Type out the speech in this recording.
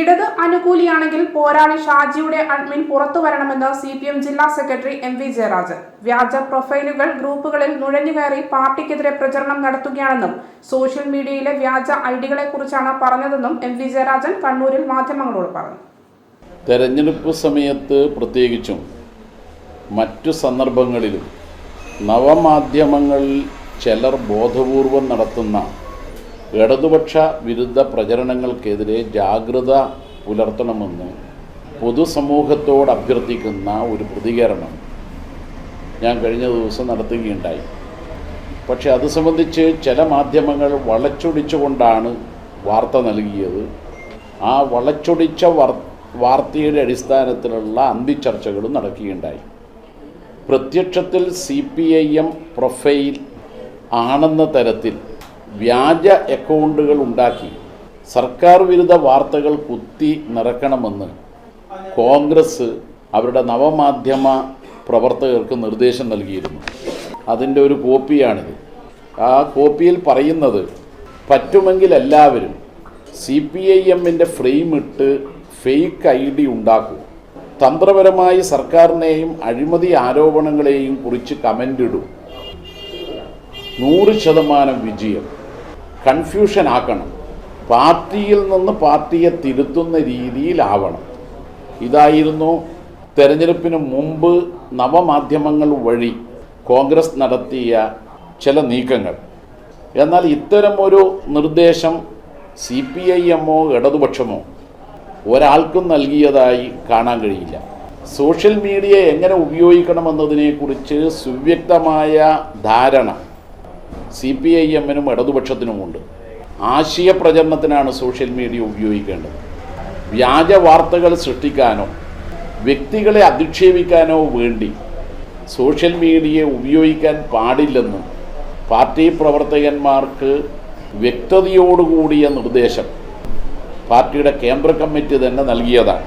ഇടത് അനുകൂലിയാണെങ്കിൽ പോരാളി ഷാജിയുടെ അഡ്മിൻ പുറത്തു വരണമെന്ന് സി പി എം ജില്ലാ സെക്രട്ടറി എം വി ജയരാജൻ. വ്യാജ പ്രൊഫൈലുകൾ ഗ്രൂപ്പുകളിൽ നുഴഞ്ഞുകയറി പാർട്ടിക്കെതിരെ പ്രചരണം നടത്തുകയാണെന്നും സോഷ്യൽ മീഡിയയിലെ വ്യാജ ഐഡികളെക്കുറിച്ചാണ് പറഞ്ഞതെന്നും എം വി ജയരാജൻ കണ്ണൂരിൽ മാധ്യമങ്ങളോട് പറഞ്ഞു. തെരഞ്ഞെടുപ്പ് സമയത്ത് പ്രത്യേകിച്ചും മറ്റു സന്ദർഭങ്ങളിലും നവമാധ്യമങ്ങളിൽ ചിലർ ബോധപൂർവം നടത്തുന്ന ഇടതുപക്ഷ വിരുദ്ധ പ്രചരണങ്ങൾക്കെതിരെ ജാഗ്രത പുലർത്തണമെന്ന് പൊതുസമൂഹത്തോട് അഭ്യർത്ഥിക്കുന്ന ഒരു പ്രതികരണം ഞാൻ കഴിഞ്ഞ ദിവസം നടത്തുകയുണ്ടായി. പക്ഷെ അത് സംബന്ധിച്ച് ചില മാധ്യമങ്ങൾ വളച്ചൊടിച്ചുകൊണ്ടാണ് വാർത്ത നൽകിയത്. ആ വളച്ചൊടിച്ച വാർത്തയുടെ അടിസ്ഥാനത്തിലുള്ള അന്തിച്ചർച്ചകളും നടക്കുകയുണ്ടായി. പ്രത്യക്ഷത്തിൽ C P I M profile ആണെന്ന തരത്തിൽ വ്യാജ അക്കൗണ്ടുകൾ ഉണ്ടാക്കി സർക്കാർ വിരുദ്ധ വാർത്തകൾ കുത്തി നിറക്കണമെന്ന് കോൺഗ്രസ് അവരുടെ നവമാധ്യമ പ്രവർത്തകർക്ക് നിർദ്ദേശം നൽകിയിരുന്നു. അതിന്റെ ഒരു കോപ്പിയാണിത്. ആ കോപ്പിയിൽ പറയുന്നത് പറ്റുമെങ്കിൽ എല്ലാവരും സി പി ഐ എമ്മിന്റെ ഫ്രെയിം ഇട്ട് ഫേക്ക് ഐ ഡി ഉണ്ടാക്കൂ. തന്ത്രപരമായി സർക്കാരിനെയും അഴിമതി ആരോപണങ്ങളെയും കുറിച്ച് കമന്റ് ഇടൂ. നൂറ് ശതമാനം വിജയം. കൺഫ്യൂഷൻ ആക്കണം. പാർട്ടിയിൽ നിന്ന് പാർട്ടിയെ തിരുത്തുന്ന രീതിയിലാവണം. ഇതായിരുന്നു തെരഞ്ഞെടുപ്പിന് മുമ്പ് നവമാധ്യമങ്ങൾ വഴി കോൺഗ്രസ് നടത്തിയ ചില നീക്കങ്ങൾ. എന്നാൽ ഇത്തരം ഒരു നിർദ്ദേശം സി പി ഐ എമ്മോ ഇടതുപക്ഷമോ ഒരാൾക്കും നൽകിയതായി കാണാൻ കഴിയില്ല. സോഷ്യൽ മീഡിയ എങ്ങനെ ഉപയോഗിക്കണമെന്നതിനെക്കുറിച്ച് സുവ്യക്തമായ ധാരണ സി പി ഐ എമ്മിനും ഇടതുപക്ഷത്തിനുമുണ്ട്. ആശയ പ്രചരണത്തിനാണ് സോഷ്യൽ മീഡിയ ഉപയോഗിക്കേണ്ടത്. വ്യാജ വാർത്തകൾ സൃഷ്ടിക്കാനോ വ്യക്തികളെ അധിക്ഷേപിക്കാനോ വേണ്ടി സോഷ്യൽ മീഡിയയെ ഉപയോഗിക്കാൻ പാടില്ലെന്ന് പാർട്ടി പ്രവർത്തകന്മാർക്ക് വ്യക്തതയോടുകൂടിയ നിർദ്ദേശം പാർട്ടിയുടെ കേന്ദ്ര കമ്മിറ്റി തന്നെ നൽകിയതാണ്.